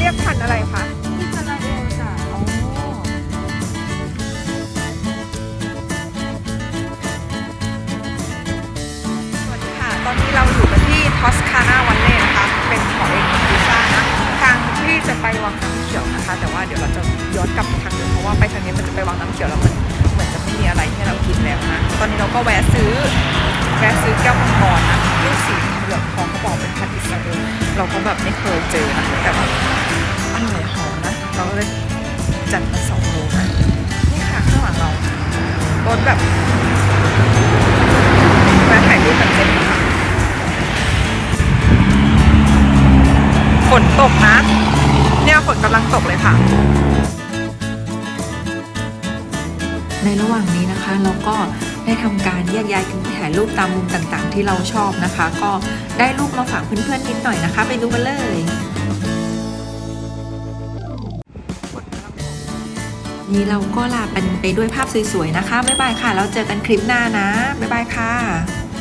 เรียกพันธุ์อะไรคะที่คาราเอลจ้ะอ๋อสวัสดีค่ะ ตอนนี้เราอยู่กันที่ทอสคานาวันเล่นะคะ เป็นของเอกของพิซซ่านะทางที่จะไปวังน้ำเขียวนะคะ แต่ว่าเดี๋ยวเราจะย้อนกลับไปทางเดิมเพราะว่าไปทางนี้มันจะไปวังน้ำเขียวแล้วมันเหมือนจะไม่มีอะไรให้เรากินแล้วนะ ตอนนี้เราก็แวะซื้อแวะซื้อแก้วมังกรนะลูกสีเหลืองทองเขาบอกเป็นพันธุ์อิสราเอลเราก็แบบไม่เคยเจอนะแต่แบ แบบแวะถ่ายรูปกันเต็มเลยฝนตกนะ เนี่ยฝนกำลังตกเลยค่ะ ในระหว่างนี้นะคะเราก็ได้ทำการแยกย้ายกันถ่ายรูปตามมุมต่างๆ ที่เราชอบนะคะ ก็ได้รูปมาฝากเพื่อนๆนิดหน่อยนะคะ ไปดูกันเลย นี้เราก็ลาไปด้วยภาพสวยๆนะคะ บ๊ายบายค่ะ แล้วเจอกันคลิปหน้านะ บ๊ายบายค่ะ